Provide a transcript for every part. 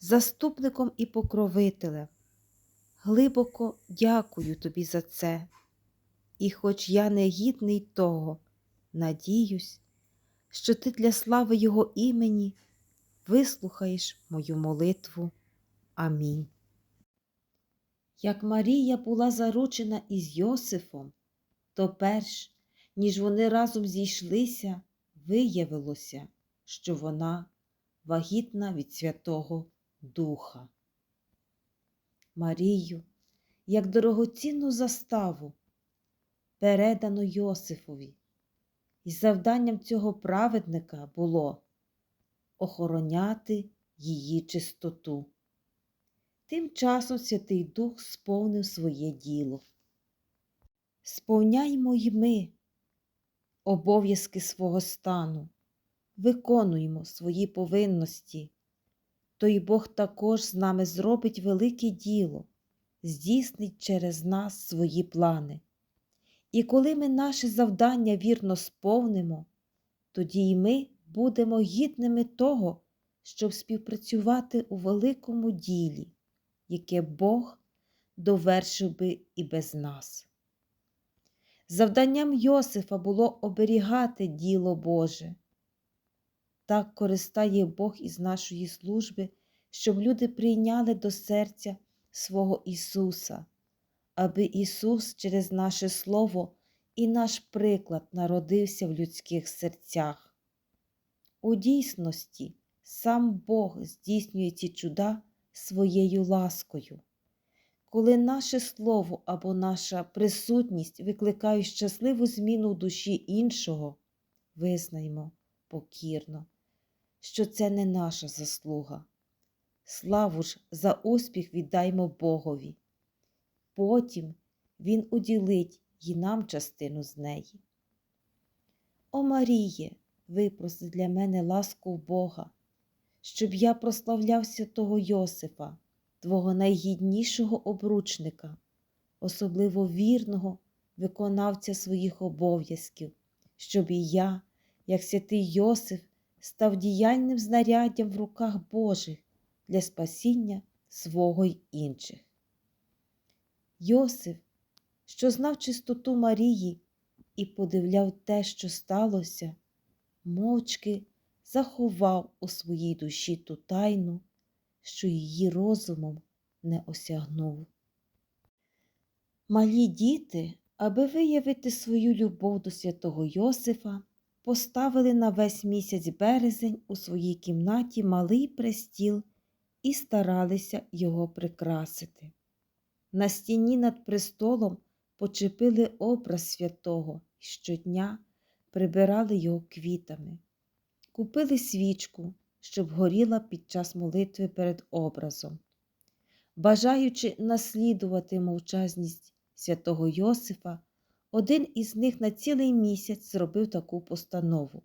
заступником і покровителем. Глибоко дякую тобі за це. І хоч я не гідний того, надіюсь, що ти для слави Його імені вислухаєш мою молитву. Амінь. Як Марія була заручена із Йосифом, то перш, ніж вони разом зійшлися, виявилося, що вона вагітна від Святого Духа. Марію, як дорогоцінну заставу, передано Йосифові, і завданням цього праведника було охороняти її чистоту. Тим часом Святий Дух сповнив своє діло. Сповняймо й ми обов'язки свого стану, виконуємо свої повинності, то й Бог також з нами зробить велике діло, здійснить через нас свої плани. І коли ми наше завдання вірно сповнимо, тоді й ми будемо гідними того, щоб співпрацювати у великому ділі, яке Бог довершив би і без нас. Завданням Йосифа було оберігати діло Боже. Так користає Бог із нашої служби, щоб люди прийняли до серця свого Ісуса, аби Ісус через наше Слово і наш приклад народився в людських серцях. У дійсності сам Бог здійснює ці чуда своєю ласкою. Коли наше слово або наша присутність викликають щасливу зміну в душі іншого, визнаймо покірно, що це не наша заслуга. Славу ж за успіх віддаймо Богові. Потім Він уділить й нам частину з неї. О Маріє, випроси для мене ласку Бога, щоб я прославляв святого Йосифа, твого найгіднішого обручника, особливо вірного виконавця своїх обов'язків, щоб і я, як святий Йосиф, став діяльним знаряддям в руках Божих для спасіння свого й інших. Йосиф, що знав чистоту Марії і подивляв те, що сталося, мовчки заховав у своїй душі ту тайну, що її розумом не осягнув. Малі діти, аби виявити свою любов до святого Йосифа, поставили на весь місяць березень у своїй кімнаті малий престіл і старалися його прикрасити. На стіні над престолом почепили образ святого і щодня прибирали його квітами, купили свічку, щоб горіла під час молитви перед образом. Бажаючи наслідувати мовчазність святого Йосифа, один із них на цілий місяць зробив таку постанову,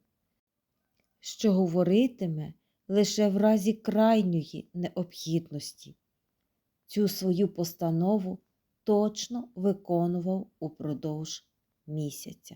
що говоритиме лише в разі крайньої необхідності. Цю свою постанову точно виконував упродовж місяця.